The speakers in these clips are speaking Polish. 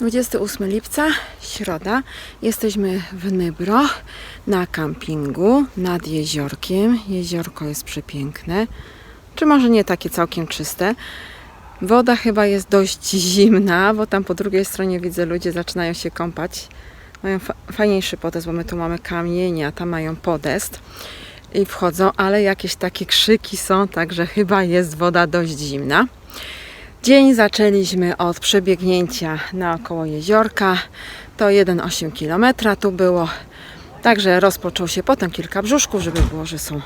28 lipca, środa. Jesteśmy w Nybro na kampingu nad jeziorkiem. Jeziorko jest przepiękne, czy może nie takie całkiem czyste. Woda chyba jest dość zimna, bo tam po drugiej stronie widzę ludzie zaczynają się kąpać. Mają fa- fajniejszy podest, bo my tu mamy kamienie, a tam mają podest i wchodzą, ale jakieś takie krzyki są, także chyba jest woda dość zimna. Dzień zaczęliśmy od przebiegnięcia naokoło jeziorka. To 1,8 km tu było. Także rozpoczął się potem kilka brzuszków, żeby było, że są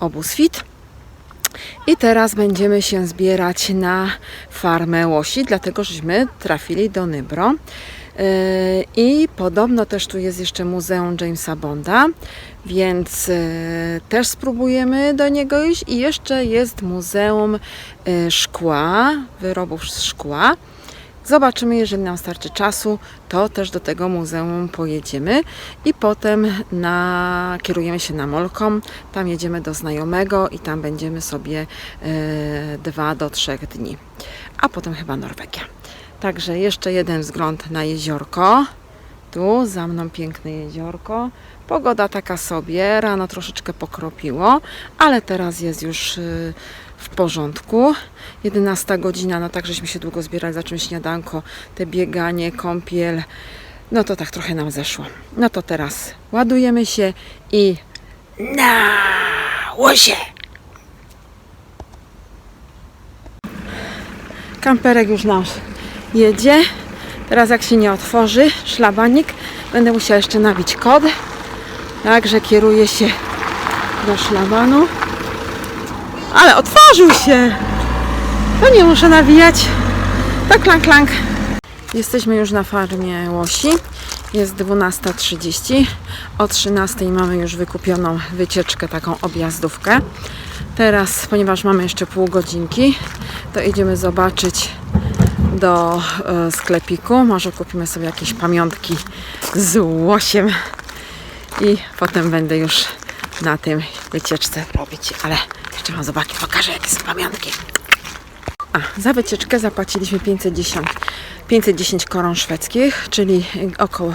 obóz fit. I teraz będziemy się zbierać na farmę łosi, dlatego żeśmy trafili do Nybro. Yy, I podobno też tu jest jeszcze Muzeum Jamesa Bonda, więc yy, też spróbujemy do niego iść. I jeszcze jest Muzeum yy, Szkła, wyrobów z szkła. Zobaczymy, jeżeli nam starczy czasu, to też do tego muzeum pojedziemy i potem na, kierujemy się na Molkom. Tam jedziemy do znajomego i tam będziemy sobie e, dwa do trzech dni. A potem chyba Norwegia. Także jeszcze jeden wzgląd na jeziorko. Tu za mną piękne jeziorko. Pogoda taka sobie, rano troszeczkę pokropiło, ale teraz jest już y, w porządku. 11 godzina, no tak żeśmy się długo zbierali, zacząłem śniadanko, te bieganie, kąpiel. No to tak trochę nam zeszło. No to teraz ładujemy się i na łosie! Kamperek już nasz jedzie. Teraz jak się nie otworzy szlabanik, będę musiała jeszcze nabić kod. Także kieruję się do szlabanu. Ale otworzył się! To nie muszę nawijać. To klank, klank. Jesteśmy już na farmie łosi. Jest 12.30. O 13.00 mamy już wykupioną wycieczkę, taką objazdówkę. Teraz, ponieważ mamy jeszcze pół godzinki, to idziemy zobaczyć do e, sklepiku. Może kupimy sobie jakieś pamiątki z łosiem i potem będę już na tym wycieczce robić. Ale jeszcze Wam zobaczę, pokażę jakie są pamiątki. A, za wycieczkę zapłaciliśmy 510, 510 koron szwedzkich, czyli około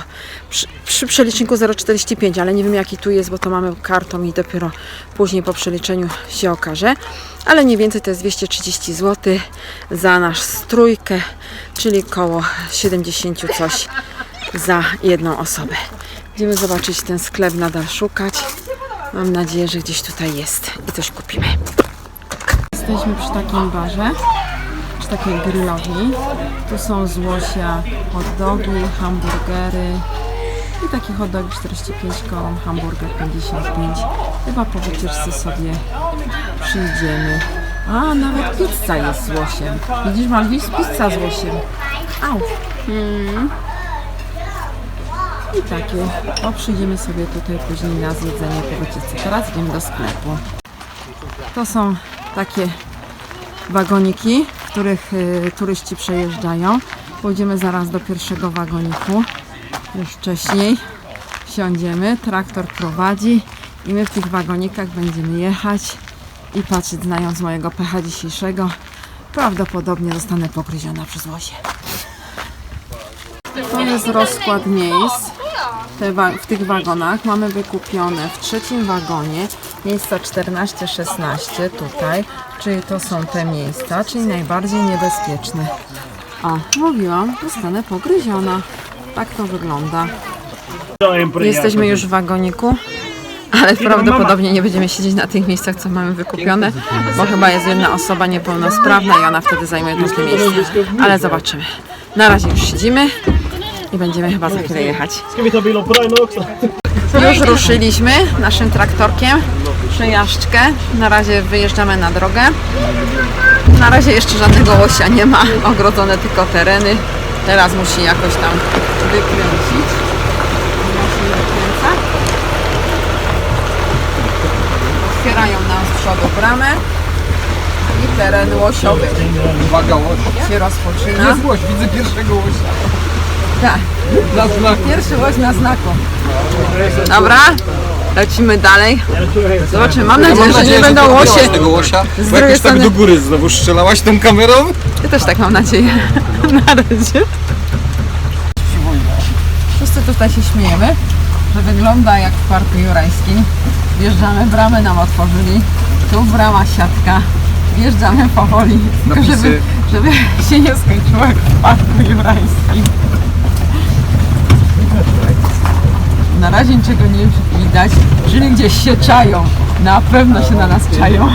przy, przy przeliczniku 0,45, ale nie wiem jaki tu jest, bo to mamy kartą i dopiero później po przeliczeniu się okaże. Ale mniej więcej to jest 230 zł za nasz strójkę, czyli około 70 coś za jedną osobę. Będziemy zobaczyć ten sklep, nadal szukać. Mam nadzieję, że gdzieś tutaj jest i coś kupimy. Jesteśmy przy takim barze, takiej grillowni. Tu są z łosia hot dogi, hamburgery i takie hot dogi 45 koron, hamburger 55. Chyba po wycieczce sobie przyjdziemy. A, nawet pizza jest z łosiem. Widzisz, Malwis? Pizza z łosiem. Au. I takie. O, przyjdziemy sobie tutaj później na zjedzenie po wycieczce. Teraz idziemy do sklepu. To są takie wagoniki, których y, turyści przejeżdżają. Pójdziemy zaraz do pierwszego wagoniku. Już wcześniej siądziemy, traktor prowadzi i my w tych wagonikach będziemy jechać i patrzeć, znając mojego pecha dzisiejszego, prawdopodobnie zostanę pogryziona przez łosie. To jest rozkład miejsc w tych wagonach. Mamy wykupione w trzecim wagonie miejsca 14-16 tutaj, czyli to są te miejsca, czyli najbardziej niebezpieczne. O, mówiłam, zostanę pogryziona. Tak to wygląda. Jesteśmy już w wagoniku, ale prawdopodobnie nie będziemy siedzieć na tych miejscach, co mamy wykupione, bo chyba jest jedna osoba niepełnosprawna i ona wtedy zajmuje takie miejsce. Ale zobaczymy. Na razie już siedzimy i będziemy chyba za chwilę jechać. På dig nu också? Już ruszyliśmy naszym traktorkiem. Przejażdżkę. Na razie wyjeżdżamy na drogę. Na razie jeszcze żadnego łosia nie ma. Ogrodzone tylko tereny. Teraz musi jakoś tam wykręcić. Otwierają nam z przodu bramę. I teren łosiowy Uwaga, łoś. się rozpoczyna. Jest łoś, widzę pierwszego łosia. Tak. Na znaku. Pierwszy łoś na znaku. Dobra, lecimy dalej. Zobaczymy, mam nadzieję, że nie będą łosie. tego łosia. Z Bo drugiej jakoś tak strony- do góry znowu strzelałaś tą kamerą? Ja też tak mam nadzieję. Na razie. wszyscy tutaj się śmiejemy, że wygląda jak w Parku Jurajskim. Wjeżdżamy, bramę nam otworzyli, tu brama siatka, wjeżdżamy powoli, tylko żeby, Napisy. żeby się nie skończyło jak w Parku Jurajskim. Na razie niczego nie widać, czyli gdzieś się czają. Na pewno się na nas czają.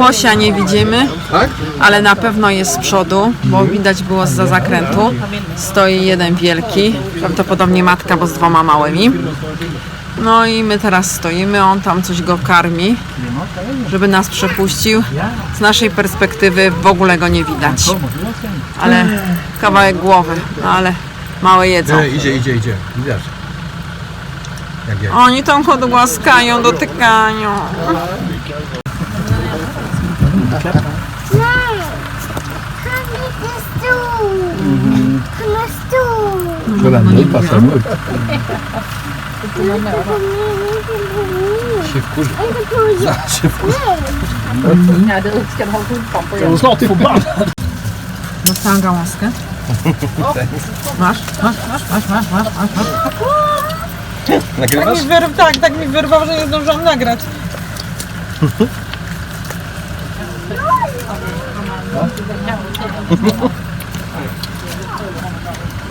Łosia nie widzimy, Tak? ale na pewno jest z przodu, bo widać było za zakrętu. Stoi jeden wielki, prawdopodobnie matka, bo z dwoma małymi. No i my teraz stoimy, on tam coś go karmi, żeby nas przepuścił. Z naszej perspektywy w ogóle go nie widać. Ale kawałek głowy, no ale małe jedzą. E, idzie, idzie, idzie. Widać. Jak ja. Oni tą kod głaskają, dotykają. Kolano i pasem. Się wkurzy. Się wkurzy. Dostałam gałązkę. Masz, masz, masz, masz, masz, masz, masz, masz. Nagrywasz? mi wyrw, tak, tak mi wyrwał, że nie zdążyłam nagrać.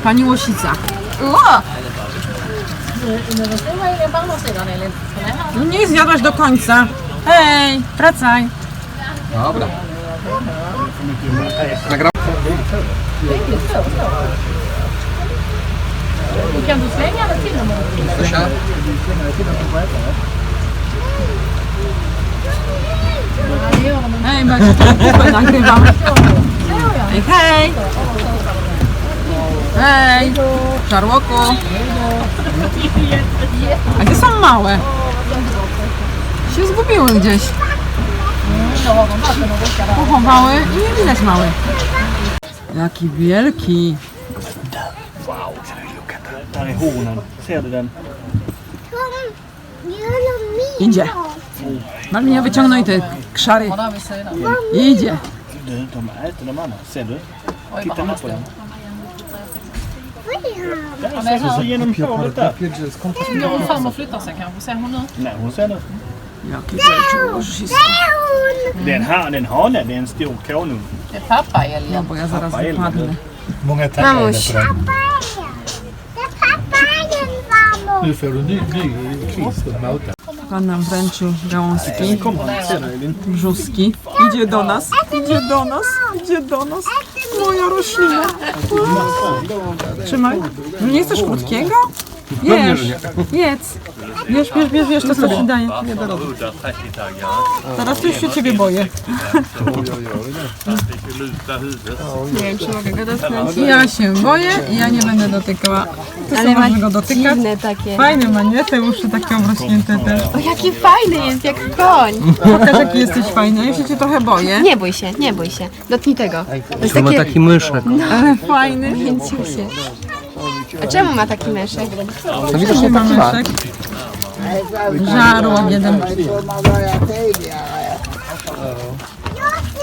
Pani Łosica. No nie zjadłaś do końca. Hej, wracaj. Dobra. Nagra... Kan du slänga det till dem? Zosia? Hej, Maciu, to kupę nagrywam. Hej, hej. Hej, żarłoku. A gdzie są małe? Się zgubiły gdzieś. Pochowały i nie widać małe. Jaki wielki. Där är hornen. Ser du den? Idzie. Marlinia wyciągnął te krzary. Idzie. Du, de äter de andra. Ser du? Titta här på den. Där, så, så genom hålet där. Fram och flyttar sig kanske? Ser hon nu? Nej, hon ser det. Jakie wielkie łożysko. Det är en, ha- det är en hane, det är en stor konung. Det är pappaälgen. No bo ja zaraz wypadnę. Många tackar Mamuś. för den. Nu får du ny, ny kvist att mata. Pan nam wręczył gałązki, brzuski. Idzie do nas, idzie do nas, idzie do nas. Moja roślina. Trzymaj. No nie chcesz krótkiego? Jesz, jedz. Bierz, bierz, bierz, bierz to co ci daję. Teraz to już się ciebie boję. Nie wiem, czy mogę go dotknąć. Ja się boję i ja nie będę dotykała. Ty Ale możesz go dotykać. Dziwne takie. Fajne ma, nie? Te uszy takie obrośnięte też. O, jaki fajny jest, jak koń. Pokaż jaki jesteś fajny. Ja się cię trochę boję. Nie bój się, nie bój się. Dotknij tego. To jest Ma takie taki myszek. Ale fajny. mięciusie. A czemu ma taki myszek? No widocznie Nie ma taki ma. myszek. Żarłok jeden.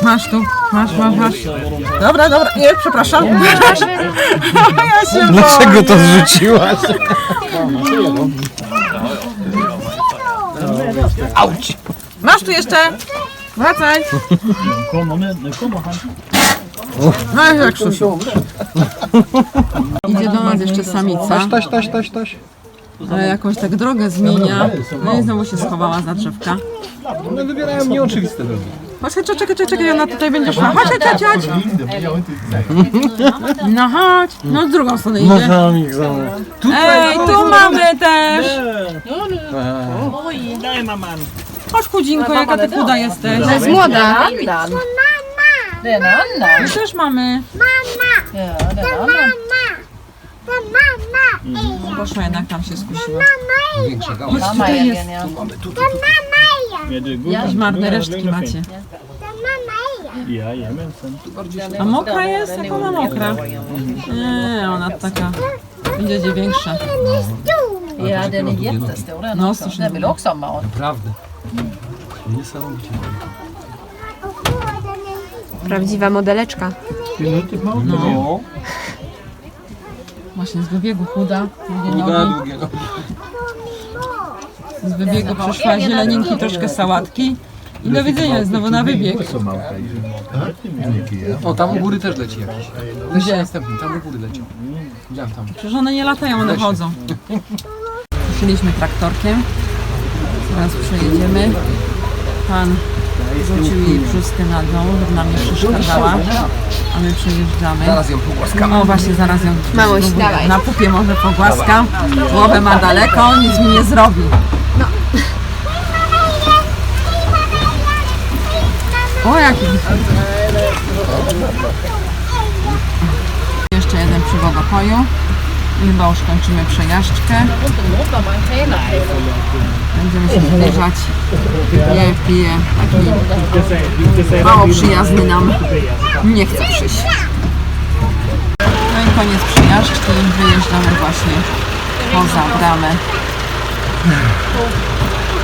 Masz tu, masz, masz, masz. Dobra, dobra, nie, przepraszam. Ja się Dlaczego to zrzuciłaś? Auć! Masz tu jeszcze. Wracaj. No jak Krzysiu. Idzie do nas jeszcze samica, Taś, taś, taś, taś. Ale jakąś tak drogę zmienia. No i znowu się schowała za drzewka. One wybierają nieoczywiste drogi. Chodź, chodź, czekaj, czekaj, czekaj, ona tutaj będzie szła. Chodź, chodź, chodź, chodź. No chodź. No z drugą stronę idzie. Ej, tu mamy też. Chodź chudzinko, jaka ty chuda jesteś. To jest młoda. My też mamy. Ja, annan. Poszła jednak tam się skusiła. Większe gałąź. Mammaälgen ja. Är du god? Jakieś marne resztki macie. Jajamensan. A mokra jest? Jak ona mokra? Nie, ona taka. Idzie gdzie większa. Ja, den är jättestor den No, också. så Den vill också ha mat. Naprawdę. Niesamowicie. Prawdziwa modeleczka. No. Właśnie z wybiegu chuda, długie nogi. Z wybiegu przyszła zieleninki, troszkę sałatki. I do widzenia, znowu na wybieg. O, tam u góry też leci jakiś. Gdzie? Następny, tam u góry leciał. Widziałem tam. Przecież one nie latają, one chodzą. Ruszyliśmy traktorkiem. Teraz przejedziemy. Pan rzucił jej brzuskę na dół, żeby nam nie przeszkadzała. A my przejeżdżamy. Zaraz ją pogłaskam. O, właśnie zaraz ją dawaj. Na pupie może pogłaskam. Głowę ma daleko, nic mi nie zrobi. O, jaki... Jeszcze jeden przy wodopoju. Chyba już kończymy przejażdżkę. Będziemy się zbliżać. Je, pije. Taki mało przyjazny nam nie chce przyjść. No i koniec przejażdżki. Wyjeżdżamy właśnie poza bramę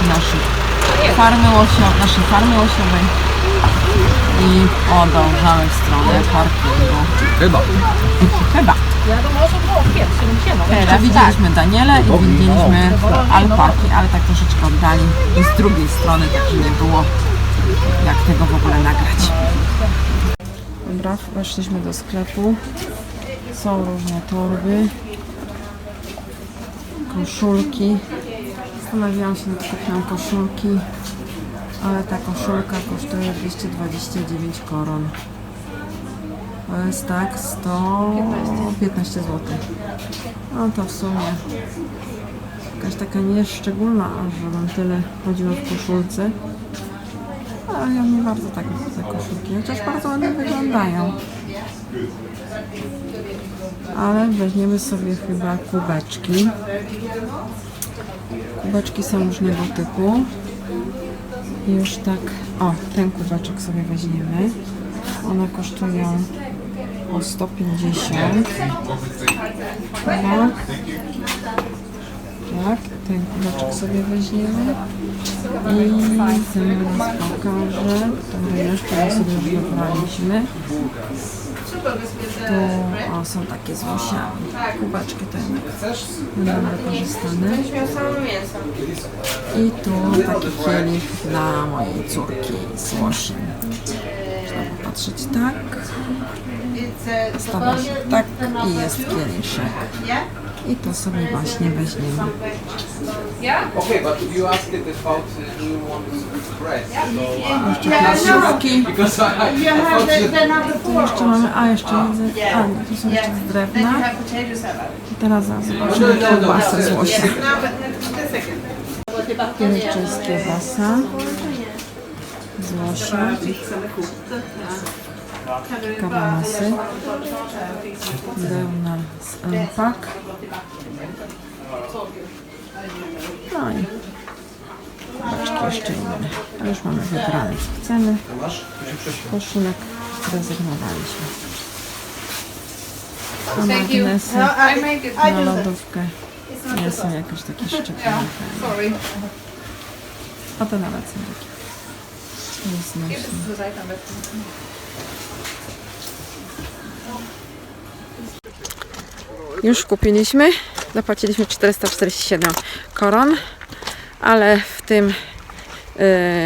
naszej farmy, łosio, naszej farmy łosiowej i podążamy w stronę parkingu. Chyba. Chyba. Teraz widzieliśmy Daniele i widzieliśmy alpaki, ale tak troszeczkę oddali z drugiej strony, także nie było jak tego w ogóle nagrać. Dobra, weszliśmy do sklepu. Są różne torby, koszulki. Zastanawiałam się nad kupią koszulki, ale ta koszulka kosztuje 229 koron. To jest tak 115 zł. No to w sumie jakaś taka nieszczególna, żebym tyle chodziła w koszulce. Ale ja nie bardzo tak lubię te koszulki, chociaż bardzo ładnie wyglądają. Ale weźmiemy sobie chyba kubeczki. Kubeczki są różnego typu. Już tak, o, ten kubeczek sobie weźmiemy. One kosztują o 150. Chyba. Tak, ten kubeczek sobie weźmiemy. I zaraz pokażę, które jeszcze sobie już wybraliśmy. Tu o, są takie z łosiami. Kubeczki to jednak będą wykorzystane. I tu taki kielich dla mojej córki z łosiem. Można popatrzeć tak. Stawia się tak i jest kieliszek. I to sobie właśnie weźmiemy. Okay, but you asked it about uh, do you want bread? Jeszcze mamy, a jeszcze jedzę, a nie, tu są jeszcze drewna. I teraz zobaczymy kiełbasę z łosia. Jeszcze jest kiełbasa z łosia. Kawamasy. Deuna z alpak. No i kubeczki jeszcze inne. A już mamy wybrane co chcemy. Koszulek zrezygnowaliśmy. A magnesy na lodówkę nie są jakoś takie szczególne. A to nawet są takie nieznośne. Już kupiliśmy. Zapłaciliśmy 447 koron, ale w tym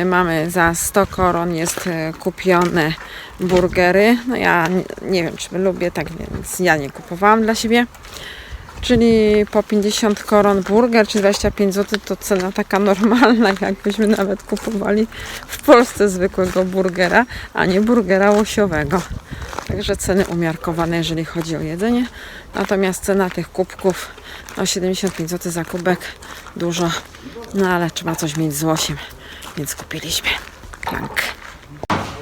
y, mamy za 100 koron jest y, kupione burgery. No ja nie, nie wiem, czy lubię, tak więc ja nie kupowałam dla siebie. Czyli po 50 koron burger, czy 25 zł to cena taka normalna, jakbyśmy nawet kupowali w Polsce zwykłego burgera, a nie burgera łosiowego. Także ceny umiarkowane, jeżeli chodzi o jedzenie. Natomiast cena tych kubków, no 75 zł za kubek, dużo. No ale trzeba coś mieć z łosiem, więc kupiliśmy. Klank.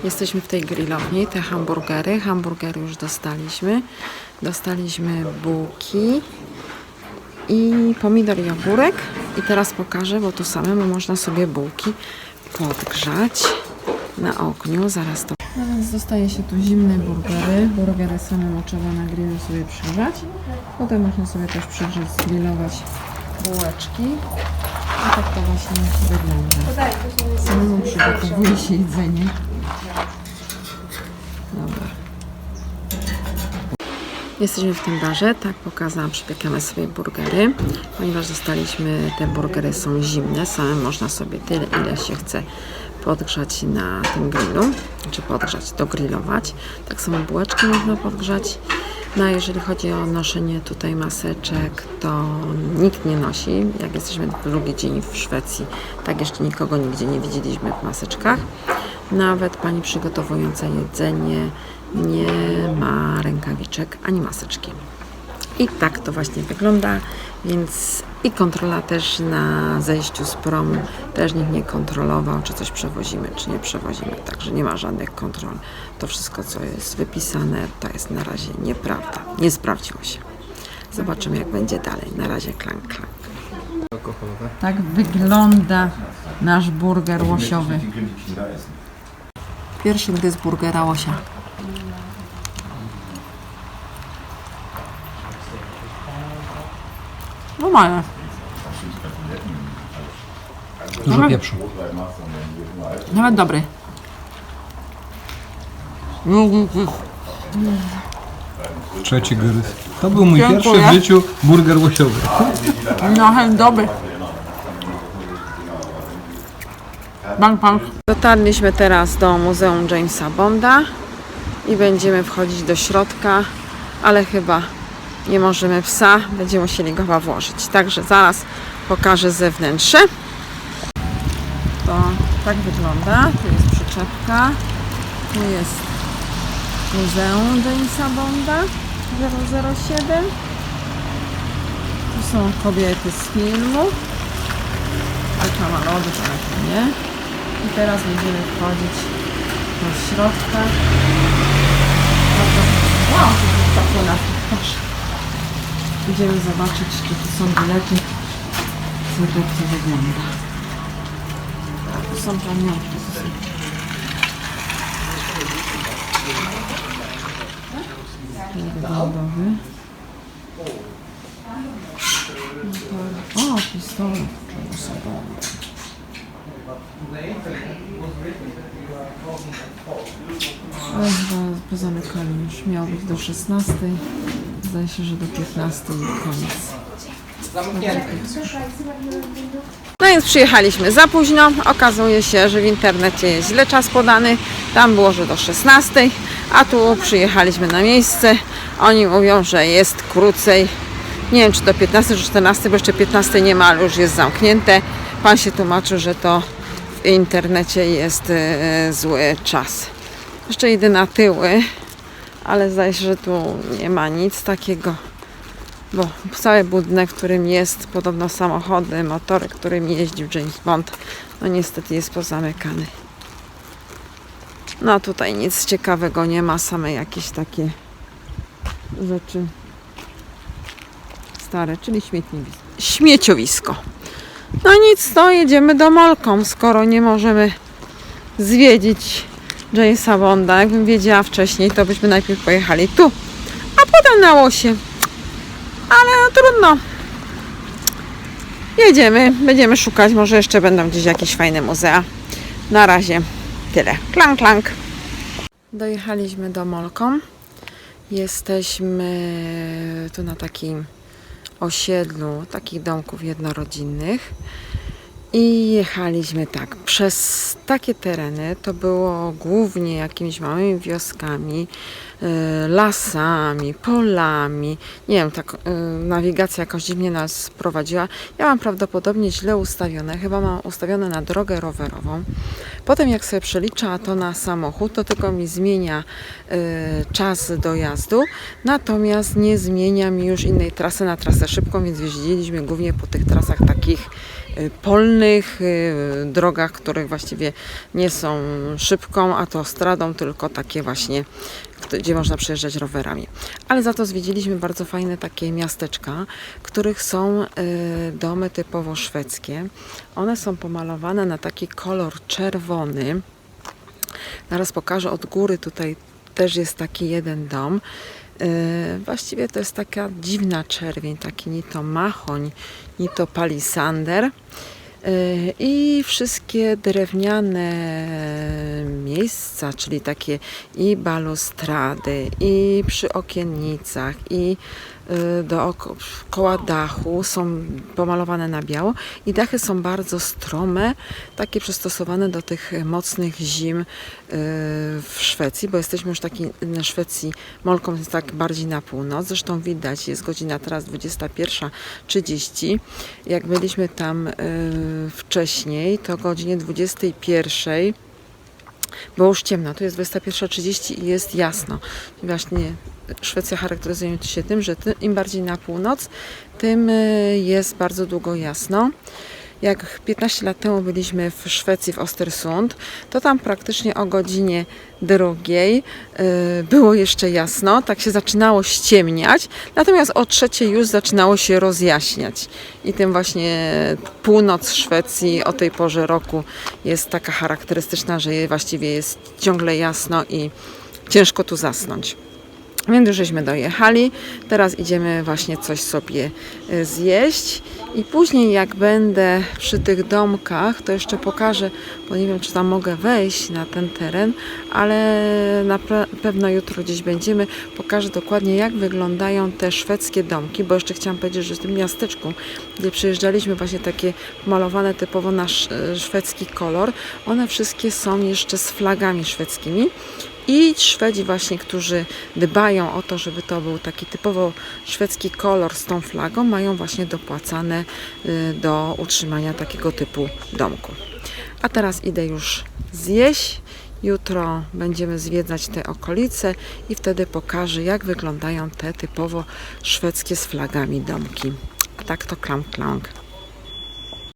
Jesteśmy w tej grillowni, te hamburgery. Hamburgery już dostaliśmy. Dostaliśmy bułki i pomidor i ogórek. I teraz pokażę, bo tu samemu można sobie bułki podgrzać na ogniu. Zaraz to. No więc się tu zimne burgery. Burgery samemu trzeba na grillu sobie przygrzać. Potem można sobie też przygrzać, zgrillować bułeczki. I tak to właśnie wygląda. Samemu przygotowuje się jedzenie. Dobra. Jesteśmy w tym barze, tak pokazałam, przypiekamy sobie burgery, ponieważ dostaliśmy, te burgery są zimne, same można sobie tyle, ile się chce podgrzać na tym grillu, czy podgrzać, dogrillować. Tak samo bułeczki można podgrzać. No a jeżeli chodzi o noszenie tutaj maseczek, to nikt nie nosi. Jak jesteśmy drugi dzień w Szwecji, tak jeszcze nikogo nigdzie nie widzieliśmy w maseczkach. Nawet pani przygotowująca jedzenie nie ma rękawiczek ani maseczki. I tak to właśnie wygląda, więc i kontrola też na zejściu z promu też nikt nie kontrolował, czy coś przewozimy, czy nie przewozimy, także nie ma żadnych kontrol. To wszystko, co jest wypisane, to jest na razie nieprawda. Nie sprawdziło się. Zobaczymy, jak będzie dalej. Na razie klank, klank. Tak wygląda nasz burger łosiowy. Pierwszy gryz burgera łosia. No mają. Dużo pieprzu. Nawet dobry. Trzeci gryz. To był mój Dziękuję. pierwszy w życiu burger łosiowy. No, dobry. Bang, bang. Dotarliśmy teraz do Muzeum Jamesa Bonda i będziemy wchodzić do środka, ale chyba nie możemy psa, będziemy musieli go włożyć. Także zaraz pokażę zewnętrzne. To tak wygląda. Tu jest przyczepka. Tu jest Muzeum Jamesa Bonda 007. Tu są kobiety z filmu. Lodów, ale to nie. I teraz będziemy wchodzić do środka. Wow, to płynę. Proszę. Idziemy zobaczyć, czy tu są bilety. Co to, to wygląda. Tu są pamiątki. Wyglądowy. O, pistolet osobowy. Ale chyba pozamykali już. Miał być do 16. Zdaje się, że do 15 i koniec. No więc przyjechaliśmy za późno. Okazuje się, że w internecie jest źle czas podany. Tam było, że do 16, a tu przyjechaliśmy na miejsce. Oni mówią, że jest krócej. Nie wiem, czy do 15 czy 14, bo jeszcze 15 nie ma, ale już jest zamknięte. Pan się tłumaczył, że to internecie jest e, zły czas. Jeszcze idę na tyły, ale zdaje się, że tu nie ma nic takiego bo cały budynek, w którym jest podobno samochody, motory, którymi jeździł James Bond, no niestety jest pozamykany. No tutaj nic ciekawego nie ma, same jakieś takie rzeczy stare, czyli śmietniwisko. śmieciowisko. No nic, to jedziemy do Molkom, skoro nie możemy zwiedzić Jamesa Bonda. Jakbym wiedziała wcześniej, to byśmy najpierw pojechali tu, a potem na Łosie. Ale no trudno. Jedziemy, będziemy szukać, może jeszcze będą gdzieś jakieś fajne muzea. Na razie tyle. Klank, klank. Dojechaliśmy do Molkom. Jesteśmy tu na takim osiedlu takich domków jednorodzinnych. I jechaliśmy tak, przez takie tereny, to było głównie jakimiś małymi wioskami, lasami, polami. Nie wiem, tak e, nawigacja jakoś dziwnie nas prowadziła. Ja mam prawdopodobnie źle ustawione, chyba mam ustawione na drogę rowerową. Potem jak sobie przelicza to na samochód, to tylko mi zmienia e, czas dojazdu, natomiast nie zmienia mi już innej trasy na trasę szybką, więc jeździliśmy głównie po tych trasach takich y, polnych y, drogach, które właściwie nie są szybką autostradą, tylko takie właśnie, gdzie można przejeżdżać rowerami. Ale za to zwiedziliśmy bardzo fajne takie miasteczka, których są y, domy typowo szwedzkie. One są pomalowane na taki kolor czerwony. Zaraz pokażę od góry tutaj też jest taki jeden dom. Yy, właściwie to jest taka dziwna czerwień, taki ni to machoń, ni to palisander. I wszystkie drewniane miejsca, czyli takie i balustrady, i przy okiennicach, i dookoła dachu są pomalowane na biało i dachy są bardzo strome, takie przystosowane do tych mocnych zim y, w Szwecji, bo jesteśmy już taki na Szwecji, Molkom jest tak bardziej na północ, zresztą widać, jest godzina teraz 21.30, jak byliśmy tam y, wcześniej, to godzinie 21.00 było już ciemno, tu jest 21.30 i jest jasno. Właśnie Szwecja charakteryzuje się tym, że ty, im bardziej na północ, tym y, jest bardzo długo jasno. Jak 15 lat temu byliśmy w Szwecji, w Ostersund, to tam praktycznie o godzinie drugiej y, było jeszcze jasno, tak się zaczynało ściemniać, natomiast o trzeciej już zaczynało się rozjaśniać. I tym właśnie północ Szwecji o tej porze roku jest taka charakterystyczna, że właściwie jest ciągle jasno i ciężko tu zasnąć. Więc żeśmy dojechali. Teraz idziemy właśnie coś sobie y, zjeść. I później jak będę przy tych domkach, to jeszcze pokażę, bo nie wiem czy tam mogę wejść na ten teren, ale na pe- pewno jutro gdzieś będziemy. Pokażę dokładnie jak wyglądają te szwedzkie domki, bo jeszcze chciałam powiedzieć, że w tym miasteczku, gdzie przyjeżdżaliśmy właśnie takie malowane typowo na sz- szwedzki kolor, one wszystkie są jeszcze z flagami szwedzkimi. I Szwedzi właśnie, którzy dbają o to, żeby to był taki typowo szwedzki kolor z tą flagą, mają właśnie dopłacane y, do utrzymania takiego typu domku. A teraz idę już zjeść. Jutro będziemy zwiedzać te okolice i wtedy pokażę, jak wyglądają te typowo szwedzkie z flagami domki. A tak to klank klank.